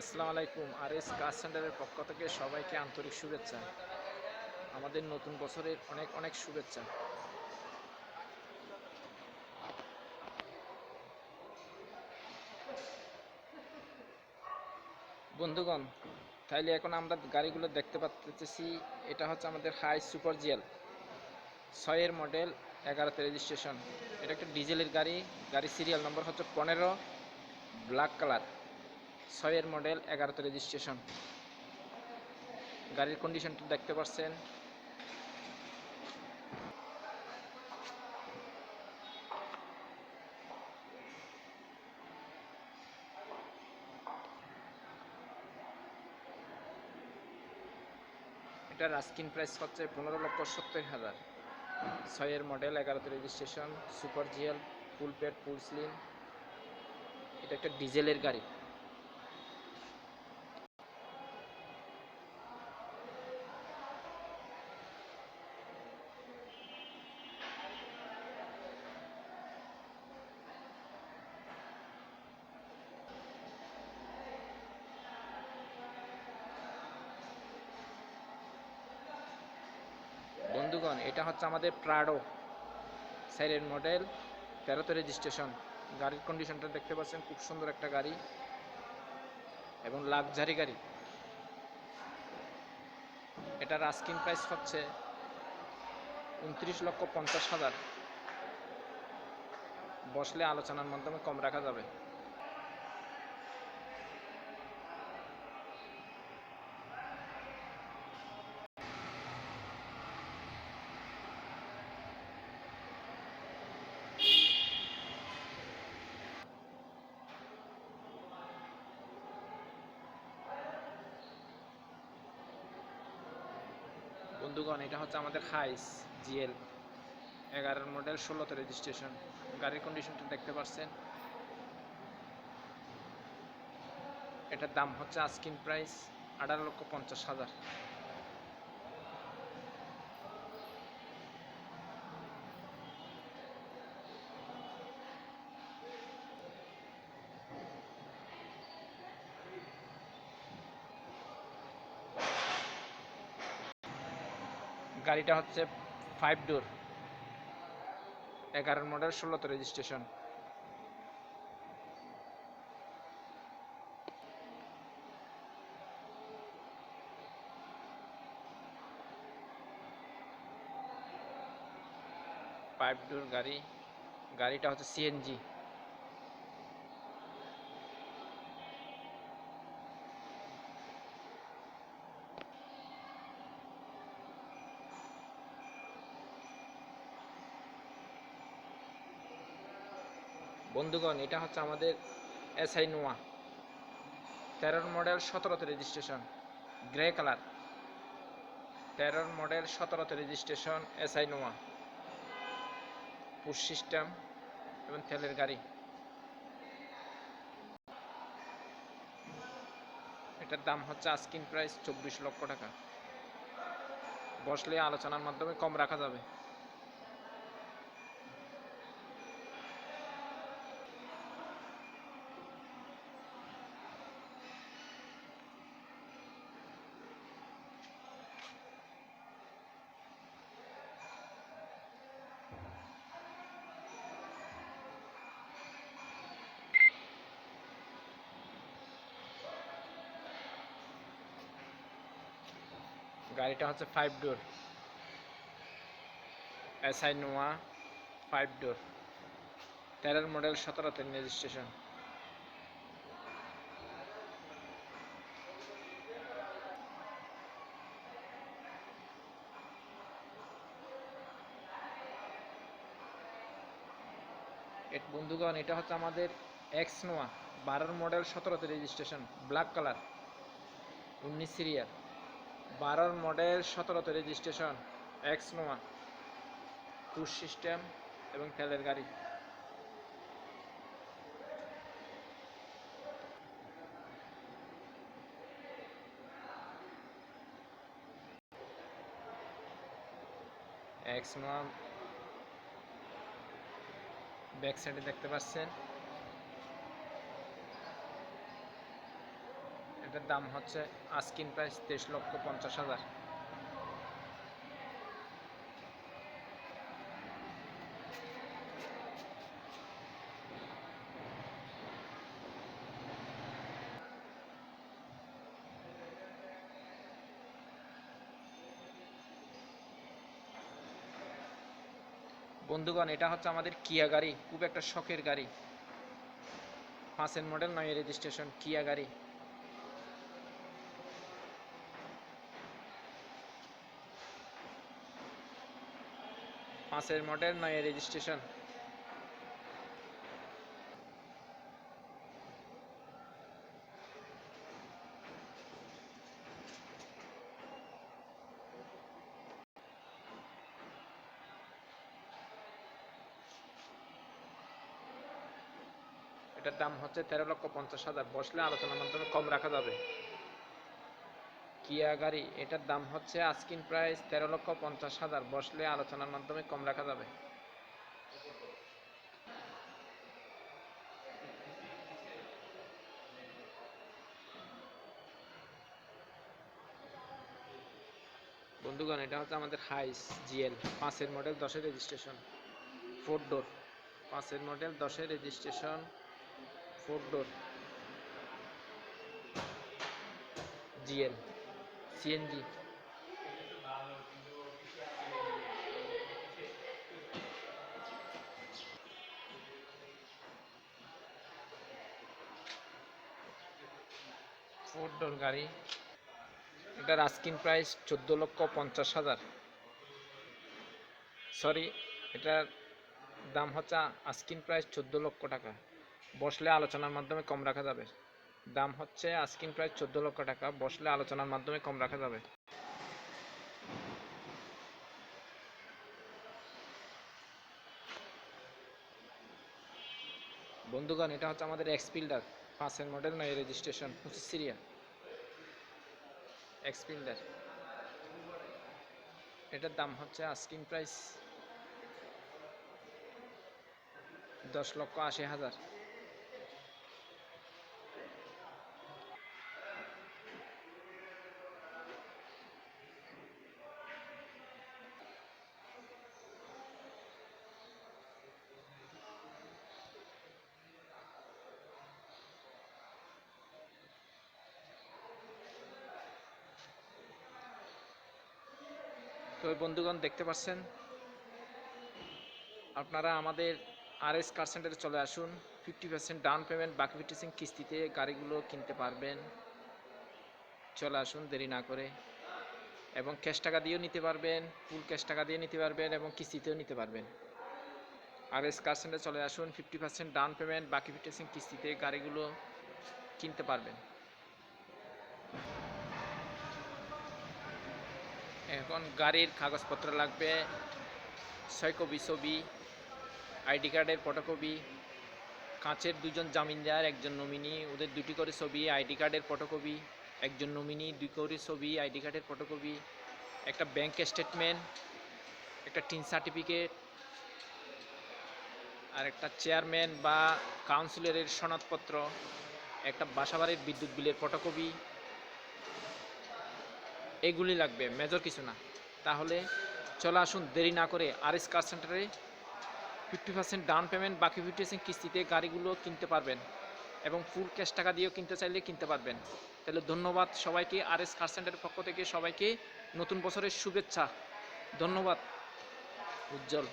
আসসালামু আলাইকুম আর এস কার সেন্টারের পক্ষ থেকে সবাইকে আন্তরিক শুভেচ্ছা। আমাদের নতুন বছরের অনেক অনেক শুভেচ্ছা। বন্ধুগণ, তাইলে এখন আমরা গাড়িগুলো দেখতে পাচ্ছি এটা হচ্ছে আমাদের হাই সুপার জিএল, ছয়ের মডেল, এগারোতে রেজিস্ট্রেশন। এটা একটা ডিজেলের গাড়ি গাড়ি সিরিয়াল নম্বর হচ্ছে পনেরো, ব্ল্যাক কালার। ছয়ের মডেল, এগারোতে রেজিস্ট্রেশন গাড়ির কন্ডিশনটা দেখতে পাচ্ছেন এটার আস্কিন প্রাইস হচ্ছে পনেরো লক্ষ সত্তর হাজার। ছয়ের মডেল, এগারোতে registration super GL, full paid full slim. এটা একটা ডিজেলের গাড়ি। বন্ধুগণ এটা হচ্ছে আমাদের প্রাডো। সাইরের মডেল, তেরোতে রেজিস্ট্রেশন। গাড়ির কন্ডিশনটা দেখতে পাচ্ছেন, খুব সুন্দর একটা গাড়ি এবং লাক্সারি গাড়ি। এটার আস্কিং প্রাইস হচ্ছে উনত্রিশ লক্ষ পঞ্চাশ হাজার। বসলে আলোচনার মাধ্যমে কম রাখা যাবে। বন্ধুগণ এটা হচ্ছে আমাদের হাইস জিএল এগারোর মডেল ষোলোতে রেজিস্ট্রেশন গাড়ির কন্ডিশনটা দেখতে পাচ্ছেন। এটার দাম হচ্ছে আস্কিন প্রাইস আঠারো লক্ষ পঞ্চাশ হাজার। গাড়িটা হচ্ছে ফাইভ ডোর এগারো মডেল ষোলোতে রেজিস্ট্রেশন ফাইভ ডোর গাড়ি গাড়িটা হচ্ছে সিএনজি বন্ধুগণ, এটা হচ্ছে আমাদের এসআই নোয়া। তেরোর মডেল সতেরোতে রেজিস্ট্রেশন গ্রে কালার তেরোর model সতেরোতে registration SI Noah. Push system এবং তেলের গাড়ি। এটার দাম হচ্ছে আস্কিন প্রাইস চব্বিশ লক্ষ টাকা। বসলে আলোচনার মাধ্যমে কম রাখা যাবে। গাড়িটা হচ্ছে five door SI Noah five door তেরোর মডেল সতেরোতে রেজিস্ট্রেশন বন্ধুগণ, এটা হচ্ছে আমাদের এক্স নোয়া বারোর মডেল সতেরোতে রেজিস্ট্রেশন ব্ল্যাক কালার উনিশ সিরিয়াল। বারোর model সতেরোতে registration, X Noah push system এবং তেলের গাড়ি। এক্স নোয়া ব্যাক সাইডে দেখতে পাচ্ছেন। এটার দাম হচ্ছে আস্কিন প্রাইস তেইশ লক্ষ পঞ্চাশ হাজার। বন্ধুগণ, এটা হচ্ছে আমাদের কিয়া গাড়ি, খুব একটা শখের গাড়ি। পাঁচের মডেল নয় রেজিস্ট্রেশন কিয়া গাড়ি। পাঁচের মডেল নয় রেজিস্ট্রেশন এটার দাম হচ্ছে তেরো লক্ষ পঞ্চাশ হাজার। বসলে আলোচনার মাধ্যমে কম রাখা যাবে। কিয়া গাড়ি, এটার দাম হচ্ছে আস্কিন প্রাইস তেরো লক্ষ পঞ্চাশ হাজার। বসলে আলোচনার মাধ্যমে কম রাখা যাবে। বন্ধুগণ, এটা হচ্ছে আমাদের হাইস জিএল পাঁচের মডেল দশের রেজিস্ট্রেশন ফোর ডোর পাঁচের মডেল দশের registration four door GL CNG four গাড়ি। এটার আস্কিন প্রাইস চোদ্দ লক্ষ পঞ্চাশ হাজার। সরি এটার দাম হচ্ছে আস্কিন প্রাইস চোদ্দ লক্ষ টাকা। বসলে আলোচনার মাধ্যমে কম রাখা যাবে। দাম হচ্ছে আস্কিন প্রাইস চোদ্দ লক্ষ টাকা। বসলে আলোচনার মাধ্যমে কম রাখা যাবে। বন্ধুগণ, এটা হচ্ছে আমাদের এক্সপিল্ডার পাঁচের মডেল নয় রেজিস্ট্রেশন পঁচিশ সিরিয়া এক্সপিল্ডার এটার দাম হচ্ছে আস্কিং প্রাইস দশ লক্ষ আশি হাজার। তো বন্ধুগণ, দেখতে পাচ্ছেন? আপনারা আমাদের আর এস কার সেন্টারে চলে আসুন। ফিফটি পার্সেন্ট ডাউন পেমেন্ট বাকি ফিফটি কিস্তিতে গাড়িগুলো কিনতে পারবেন। চলে আসুন, দেরি না করে। এবং ক্যাশ টাকা দিয়েও নিতে পারবেন ফুল ক্যাশ টাকা দিয়ে নিতে পারবেন এবং কিস্তিতেও নিতে পারবেন। আর এস কার সেন্টারে চলে আসুন ফিফটি পার্সেন্ট ডাউন পেমেন্ট বাকি ফিফটি কিস্তিতে গাড়িগুলো কিনতে পারবেন। এখন গাড়ির কাগজপত্র লাগবে ছয় কপি ছবি আইডি কার্ডের ফটোকপি, কাঁচের দুজন জামিনদার, একজন নমিনি, ওদের দুটি করে ছবি, আইডি কার্ডের ফটোকপি, একজন নমিনি, দুই করে ছবি, আইডি কার্ডের ফটোকপি, একটা ব্যাংক স্টেটমেন্ট, একটা টিন সার্টিফিকেট, আর একটা চেয়ারম্যান বা কাউন্সিলরের সনদপত্র, একটা বাসাবাড়ির বিদ্যুৎ বিলের ফটোকপি এগুলি লাগবে মেজর কিছু না। তাহলে চলে আসুন, দেরি না করে আর এস কার সেন্টারে ফিফটি পার্সেন্ট ডাউন পেমেন্ট বাকি ফিফটি পার্সেন্ট কিস্তিতে গাড়িগুলো কিনতে পারবেন এবং ফুল ক্যাশ টাকা দিয়েও কিনতে চাইলে কিনতে পারবেন। তাহলে ধন্যবাদ সবাইকে আর এস কার সেন্টারের পক্ষ থেকে সবাইকে, নতুন বছরের শুভেচ্ছা। ধন্যবাদ। উজ্জ্বল।